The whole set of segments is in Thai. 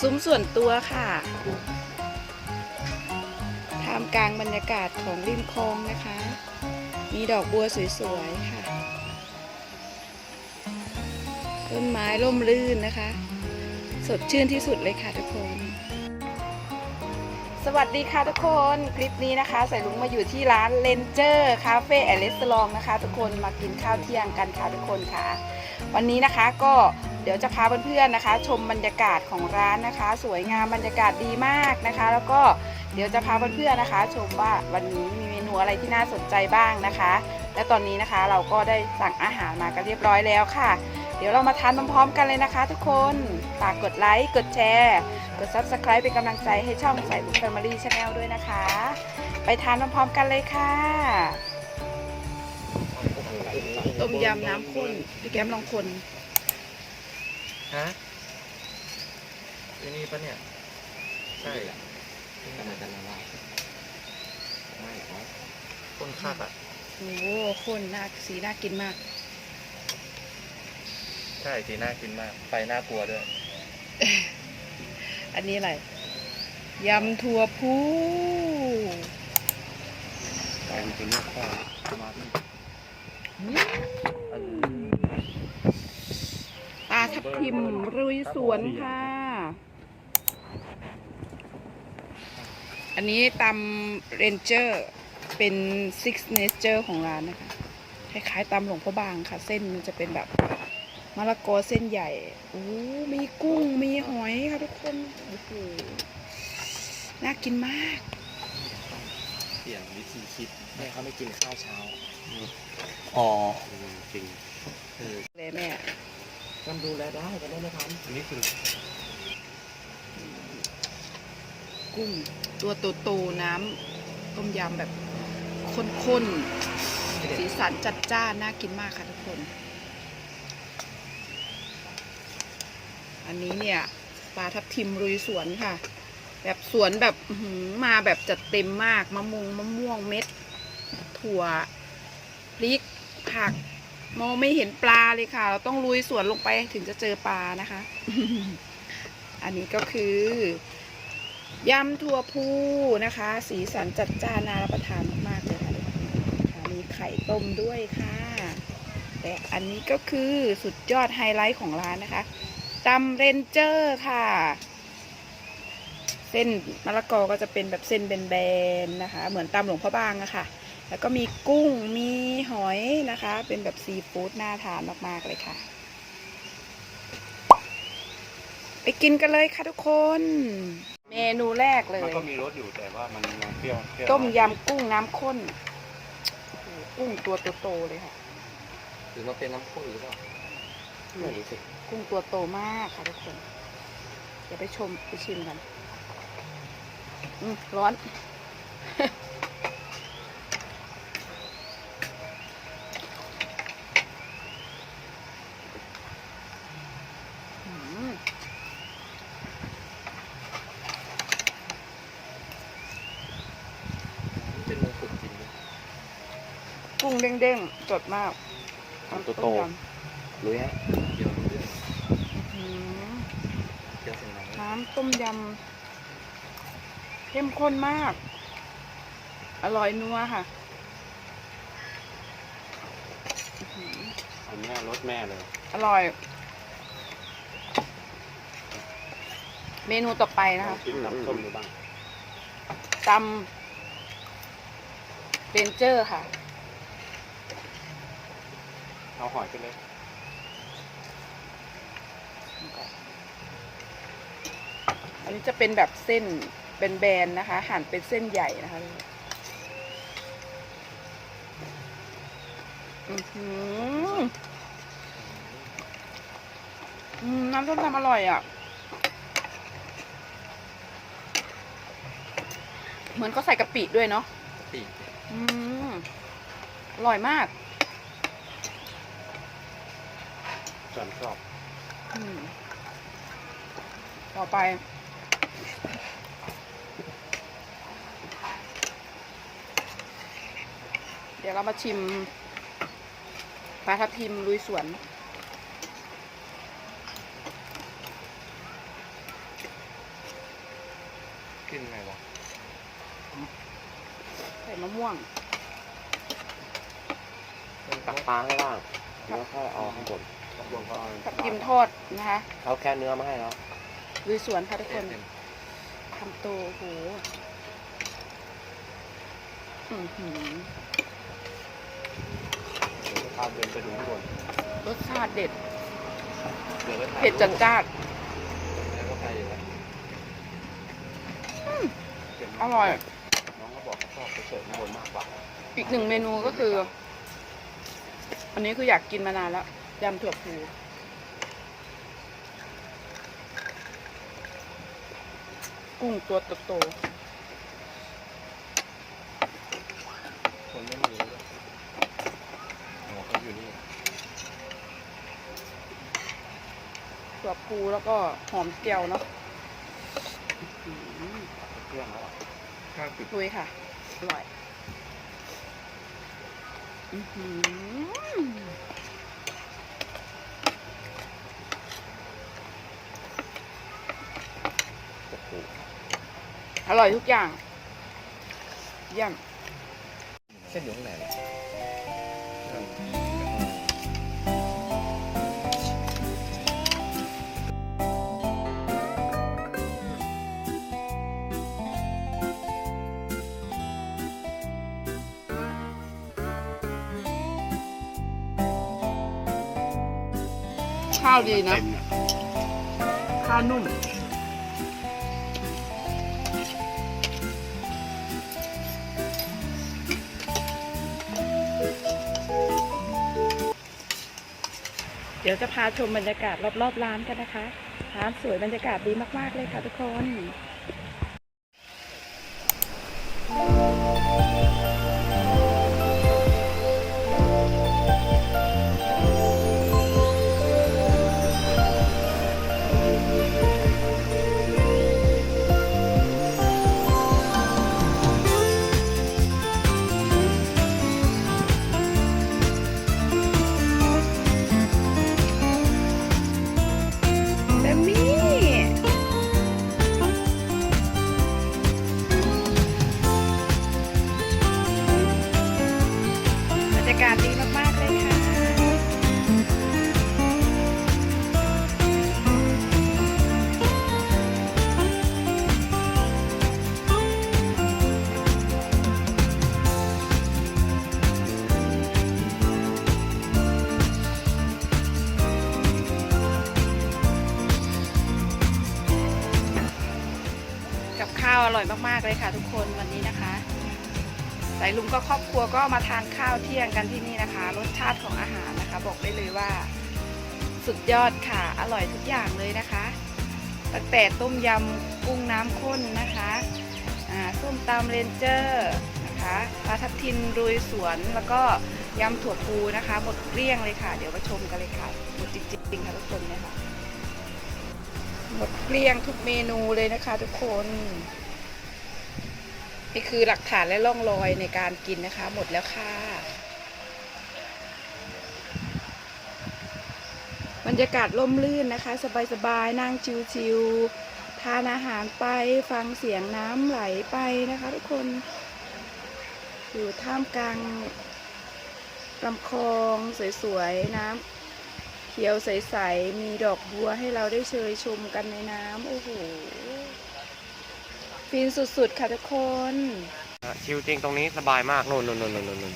ซุ้มส่วนตัวค่ะท่ามกลางบรรยากาศของริมคลองนะคะ มีดอกบัวสวยๆค่ะ ต้นไม้ร่มรื่นนะคะ สดชื่นที่สุดเลยค่ะทุกคนสวัสดีค่ะทุกคนคลิปนี้นะคะใส่ลุงมาอยู่ที่ร้านเลนเจอร์คาเฟ่แอนด์รีสอร์ทนะคะ ทุกคนมากินข้าวเที่ยงกันค่ะทุกคนค่ะ วันนี้นะคะก็ เดี๋ยวจะพาเพื่อนๆนะคะ ชมบรรยากาศของร้านนะคะ สวยงามบรรยากาศดีมากนะคะ แล้วก็เดี๋ยวจะพาเพื่อนๆนะคะ ชมว่าวันนี้มีเมนูอะไรที่น่าสนใจบ้างนะคะ และตอนนี้นะคะเราก็ได้สั่งอาหารมากันเรียบร้อยแล้วค่ะ เดี๋ยวเรามาทานพร้อมๆกันเลยนะคะ ทุกคนฝากกดไลค์กดแชร์กด subscribe เป็นกำลังใจให้ช่องใส่บุ Family Channel ด้วยนะคะ ไปทานพร้อมๆกันเลยค่ะ ต้มยำน้ำข้นพี่แก้มลองคน ฮะไอ้นี่ปะเนี่ย ใช่กำลังจะละลายไม่ครับต้นคักอะโอ้โหคนน่าสีน่ากินมาก ใช่สีน่ากินมาก ไฟน่ากลัวด้วย อันนี้อะไร ยำถั่วพูแต่จริงๆเนี่ยก็มาที่ปลาทั บทิมรุยสวนค่ะ อันนี้ตำเรนเจอร์เป็นซิกเนเจอร์ของร้านนะคะ คล้ายๆตำหลวงพระบางค่ะ เส้นมันจะเป็นแบบมะละกอเส้นใหญ่โอ้มีกุ้งมีหอยค่ะทุกคนโอ้โหน่ากินมาก เปลี่ยนวิธีคิดแม่เขาไม่กินข้าวเช้า อ๋ออืมจริงเออเลยแม่ มันดูแลได้ก็ได้นะครับอันนี้คือกุ้งตัวโตๆน้ำต้มยำแบบข้นๆสีสันจัดจ้านน่ากินมากค่ะทุกคน อันนี้เนี่ยปลาทับทิมรุยสวนค่ะ แบบสวนแบบอื้อหือมาแบบจัดเต็มมากมะม่วงมะม่วงเม็ด ถั่วพริกผัก มองไม่เห็นปลาเลยค่ะ เราต้องลุยสวนลงไปถึงจะเจอปลานะคะ อันนี้ก็คือยำถั่วพูนะคะ สีสันจัดจ้านน่ารับประทานมากๆเลยค่ะมีไข่ต้มด้วยค่ะ แต่อันนี้ก็คือสุดยอดไฮไลท์ของร้านนะคะตำเรนเจอร์ค่ะ เส้นมะละกอก็จะเป็นแบบเส้นแบนๆนะคะ เหมือนตำหลวงพระบางอะค่ะ แล้วก็มีกุ้งมีหอยนะคะ เป็นแบบซีฟู้ดน่าทานมากๆเลยค่ะ ไปกินกันเลยค่ะทุกคน เมนูแรกเลมันยก็มีรสอยู่แต่ว่ามันยังเปรี้ยวเปรี้ยวต้มยำกุ้งน้ำข้นโอ้โหกุ้งตัวโตๆเลยค่ะ หรือมันเป็นน้ำข้นหรือเปล่าไม่รู้สิกุ้งตัวโตมากค่ะทุกคน เดี๋ยวไปชมไปชิมกัน อืมร้อน อืม เป็นมงกุฎจริงด้วย กุ้ง เด้งๆสดมากตัวโตต้มยรู้ฮะเดี๋ยวรู้เรื่องำอื้อหือเดี๋ยวเสียงดังน้ำต้มยำเข้มข้นมาก อร่อยนัวค่ะอื้อหืออันนี้รสแม่เลยอร่อย เมนูต่อไปนะคะกินน้ำส้มดูบ้างตำเรนเจอร์ค่ะ เอาหอยไปเลยอันนี้จะเป็นแบบเส้นเป็นแบนๆนะคะ หั่นเป็นเส้นใหญ่นะคะอือหืออืมน้ำส้มตำอร่อยอะ เหมือนก็ใส่กะปิด้วยเนาะปีกอืมอร่อยมาก ส่วนชอบอืมต่อไป เดี๋ยวเรามาชิมปลาทับทิมลุยสวน กินไงวะใส่มะม่วง ตักปลาให้บ้างแล้วค่อยเอาข้างบน ข้างบนก็เอาทับทิมทอดนะคะเขาแค่เนื้อมาให้แล้วลุยสวนค่ะทุกคนเต็มทำโตโอ้โหอื้อหือเดี๋ยวจะพาเดินไปดูข้างบนรสชาติเด็ดเดี๋ยวไปถ่ายเผ็ดจัดจ้านแล้วก็ไปอยู่แล้วอร่อย น้องก็บอกเขาชอบไปเสิร์ฟข้างบนมากกว่า อีกหนึ่งเมนูก็คือ อันนี้คืออยากกินมานานแล้ว ยำถั่วพูกุ้งตัวโตคนไม่มีเลยอ๋อเขาอยู่นี่ๆถั่วพูแล้วก็หอมเจียวเนาะอื้อหือเครื่องแล้วอะข้าวปิดลุยค่ะ อร่อย อื้อหือ โอ้โห อร่อยทุกอย่าง เยี่ยม เส้นอยู่ข้างไหนล่ะข้าวดีนะเต็มอะข้าวนุ่ม ดี๋ยวจะพาชมบรรยากาศรอบๆร้านกันนะคะ ร้านสวยบรรยากาศดีมากๆเลยค่ะทุกคนาศดีมากๆเลยค่ะ กับข้าวอร่อยมากๆเลยค่ะทุกคนวันนี้นะคะ สายลุงก็ครอบครัวก็มาทานข้าวเที่ยงกันที่นี่นะคะ รสชาติของอาหารนะคะ บอกได้เลยว่าสุดยอดค่ะ อร่อยทุกอย่างเลยนะคะ ตั้งแต่ต้มยำกุ้งน้ำข้นนะคะอ่าส้มตำเรนเจอร์นะคะปลาทับทินรุยสวนแล้วก็ยำถั่วปูนะคะหมดเกลี้ยงเลยค่ะ เดี๋ยวมาชมกันเลยค่ะหมดจริงๆค่ะทุกคนเนี่ยค่ะหมดเกลี้ยงทุกเมนูเลยนะคะ ทุกคน นี่คือหลักฐานและร่องรอยในการกินนะคะ หมดแล้วค่ะ บรรยากาศร่มรื่นนะคะ สบายๆ นั่งชิวๆทานอาหารไปฟังเสียงน้ำไหลไปนะคะทุกคน อยู่ท่ามกลางลำคลองสวยๆ น้ำเขียวใส ๆ มีดอกบัวให้เราได้เชยชมกันในน้ำโอ้โห ฟินสุดๆ ค่ะทุกคน ชิลจริงตรงนี้สบายมากนู่นนู่นนู่นนู่นนู่น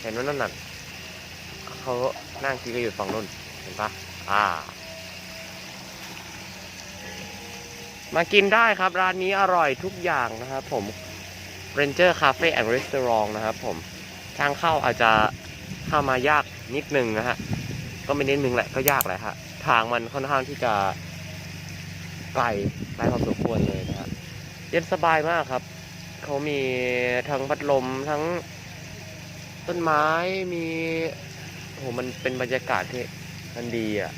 เห็นว่านั่นน่ะเขานั่งกินกันอยู่ฝั่งนู่นเห็นปะอ่า มากินได้ครับ ร้านนี้อร่อยทุกอย่างนะครับผม Ranger Cafe and Restaurant นะครับผม ทางเข้าอาจจะเข้ามายากนิดนึงนะฮะ ก็ไม่นิดนึงแหละก็ยากแหละฮะ ทางมันค่อนข้างที่จะไกลไกลพอสมควรเลยนะฮะ เย็นสบายมากครับ เขามีทั้งพัดลมทั้งต้นไม้มีโหมันเป็นบรรยากาศที่มันดีอะ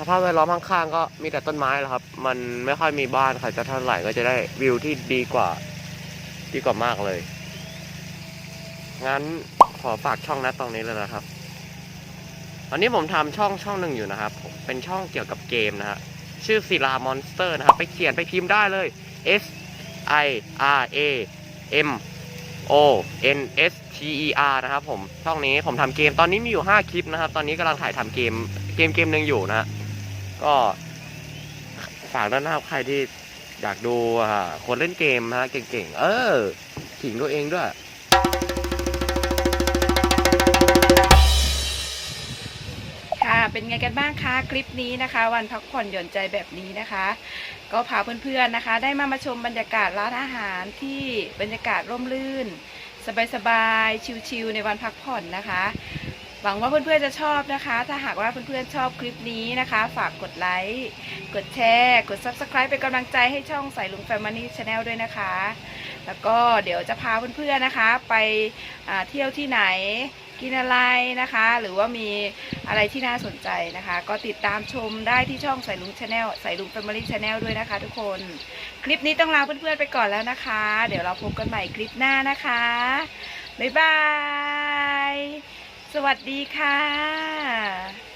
สภาพแวดล้อมข้างๆก็มีแต่ต้นไม้แหละครับ มันไม่ค่อยมีบ้านใครจะเท่าไหร่ก็จะได้วิวที่ดีกว่า ดีกว่ามากเลย งั้นขอฝากช่องนะตรงนี้เลยนะครับตอนนี้ผมทำช่องช่องหนึ่งอยู่นะครับ เป็นช่องเกี่ยวกับเกมนะฮะ ชื่อศิลามอนสเตอร์นะครับ ไปเขียนไปพิมพ์ได้เลย S I R A M O N S T E R นะครับผม ช่องนี้ผมทำเกมตอนนี้มีอยู่ 5 คลิปนะครับ ตอนนี้กำลังถ่ายทำเกมเกมเกมหนึ่งอยู่นะ ก็ฝากด้วยนะครับใครที่อยากดูคนเล่นเกมนะฮะเก่งๆ เออขิงตัวเองด้วย เป็นไงกันบ้างคะคลิปนี้นะคะ วันพักผ่อนหย่อนใจแบบนี้นะคะ ก็พาเพื่อนๆนะคะ ได้มามาชมบรรยากาศร้านอาหารที่บรรยากาศร่มรื่น สบายๆชิลๆในวันพักผ่อนนะคะ หวังว่าเพื่อนๆจะชอบนะคะ ถ้าหากว่าเพื่อนๆชอบคลิปนี้นะคะ ฝากกดไลค์กดแชร์กด Subscribe เป็นกำลังใจให้ช่องสายลุง Family Channel ด้วยนะคะ แล้วก็เดี๋ยวจะพาเพื่อนๆนะคะ ไปเที่ยวที่ไหน กินอะไรนะคะ หรือว่ามีอะไรที่น่าสนใจนะคะ ก็ติดตามชมได้ที่ช่องสายลุงชาแนลสายลุง Family Channel ด้วยนะคะ ทุกคน คลิปนี้ต้องลาเพื่อนๆไปก่อนแล้วนะคะ เดี๋ยวเราพบกันใหม่คลิปหน้านะคะ บ๊ายบาย สวัสดีค่ะ